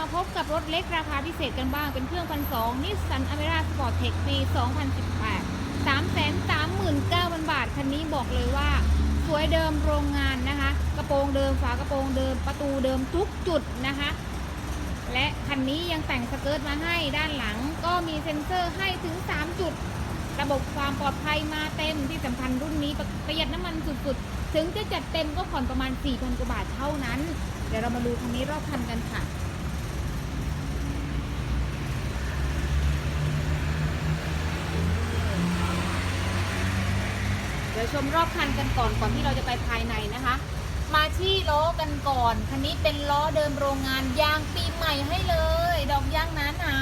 มาพบกับรถเล็กราคาพิเศษกันบ้าง เป็นเครื่องพันสองนิสสันอเมร่าสปอร์ตเทคปี 2018 339,000 บาท คันนี้บอกเลยว่า สวยเดิมโรงงานนะคะ กระโปรงเดิม ฝากระโปรงเดิม ประตูเดิมทุกจุดนะคะ และคันนี้ยังแต่งสเกิร์ตมาให้ด้านหลัง ก็มีเซ็นเซอร์ให้ถึง 3 จุด ระบบความปลอดภัยมาเต็มที่สำคัญรุ่นนี้ประประหยัดน้ำมันสุดๆ ถึงจะจัดเต็มก็ผ่อนประมาณ 4,000 กว่าบาทเท่านั้นเดี๋ยวเรามาดูคันนี้รอบคันกันค่ะ ดี๋ยวชมรอบคันกันก่อนก่อนที่เราจะไปภายในนะคะ มาที่ล้อกันก่อนคันนี้เป็นล้อเดิมโรงงานยางปีใหม่ให้เลย ดอกยางหนาหนา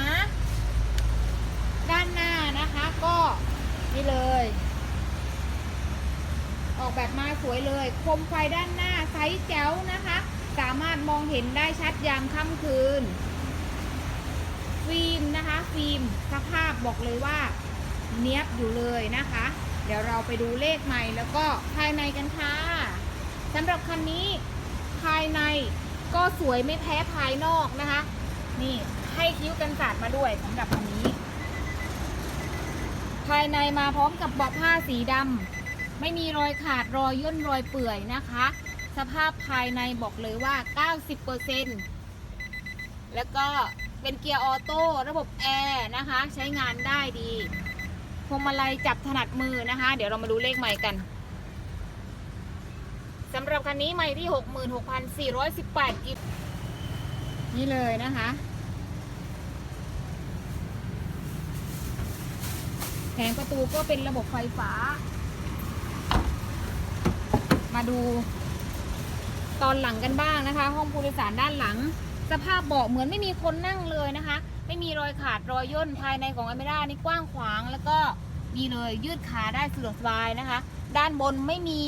ด้านหน้านะคะก็นี่เลย ออกแบบมาสวยเลย คมไฟด้านหน้าไซส์แจ๋วนะคะ สามารถมองเห็นได้ชัดยามค่ำคืน ฟิล์มนะคะ ฟิล์มสภาพบอกเลยว่า เนี้ยบอยู่เลยนะคะ เดี๋ยวเราไปดูเลขใหม่แล้วก็ภายในกันค่ะสำหรับคันนี้ภายในก็สวยไม่แพ้ภายนอกนะคะ นี่ให้คิ้วกันสาดมาด้วยสำหรับคันนี้ ภายในมาพร้อมกับเบาะผ้าสีดำไม่มีรอยขาดรอยย่นรอยเปื่อยนะคะ สภาพภายในบอกเลยว่า 90%แล้วก็เป็นเกียร์ออโต้ระบบแอร์นะคะ ใช้งานได้ดี พวงมาลัยจับถนัดมือนะคะ เดี๋ยวเรามาดูเลขใหม่กันสำหรับคันนี้ใหม่ที่ 66,418 กิโลนี่เลยนะคะแผงประตูก็เป็นระบบไฟฟ้า มาดูตอนหลังกันบ้างนะคะ ห้องผู้โดยสารด้านหลัง สภาพเบาะเหมือนไม่มีคนนั่งเลยนะคะ ไม่มีรอยขาดรอยย่นภายในของอเมร่านี่กว้างขวาง แล้วก็มีเลยยืดขาได้สะดวกสบายนะคะ ด้านบนไม่มี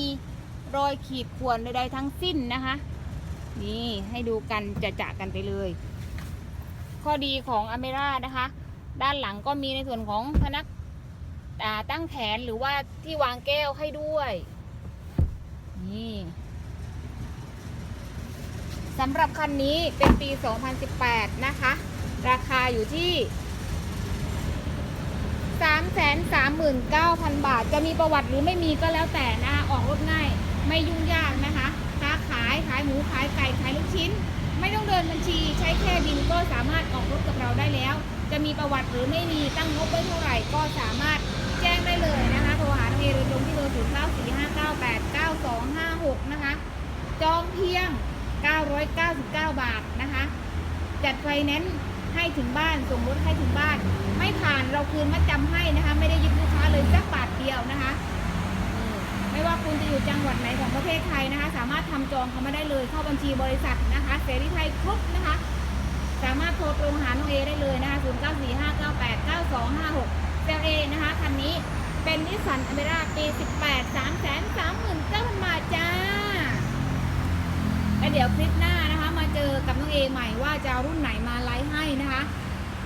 รอยขีดข่วนใดๆทั้งสิ้นนะคะ นี่ให้ดูกันจะจะกันไปเลย ข้อดีของอเมร่านะคะ ด้านหลังก็มีในส่วนของพนักตั้งแขนหรือว่าที่วางแก้วให้ด้วย นี่ สำหรับคันนี้เป็นปี 2018 นะคะ ราคาอยู่ที่ 339,000 บาท จะมีประวัติหรือไม่มีก็แล้วแต่นะคะออกรถง่าย ไม่ยุ่งยากนะคะค้าขายขายหมูขายไก่ขายลูกชิ้น ไม่ต้องเดินบัญชีใช้แค่บินก็สามารถออกรถกับเราได้แล้ว จะมีประวัติหรือไม่มีตั้งงบไว้เท่าไหร่ก็สามารถแจ้งได้เลยนะคะโทรหาน้องเอโดยตรงที่เบอร์0 9 4 5 9 8 9 2 5 6 นะคะ จองเพียง 999 บาทนะคะ จัดไฟแนนซ์ให้ถึงบ้าน ส่งรถให้ถึงบ้าน ไม่ผ่านเราคืนมัดจำให้นะคะ ไม่ได้ยึดลูกค้าเลยสักบาทเดียวนะคะไม่ว่าคุณจะอยู่จังหวัดไหนของประเทศไทยนะคะ สามารถทำจองเขามาได้เลยเข้าบัญชีบริษัทนะคะเสรีไทยครบนะคะ สามารถโทรตรงหาน้องเอได้เลยนะคะ 0 9 4 5 9 8 9 2 5 6เซลเอนะคะคันนี้เป็นนิสสันอเมร่าปี 18 3 3 9 0 0 0บาทจ้าแล้ว เดี๋ยวคลิปหน้านะคะ มาเจอกับน้องเอใหม่ว่าจะรุ่นไหนมาไลฟ์ให้นะคะ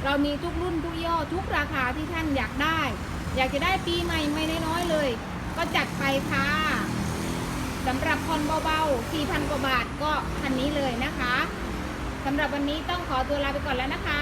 เรามีทุกรุ่นทุกย่อทุกราคาที่ท่านอยากได้ อยากจะได้ปีใหม่ไม่น้อยเลย ก็จัดไปค่ะสำหรับคอนเบาๆ 4,000 กว่าบาทก็คันนี้เลยนะคะสำหรับวันนี้ต้องขอตัวลาไปก่อนแล้วนะคะ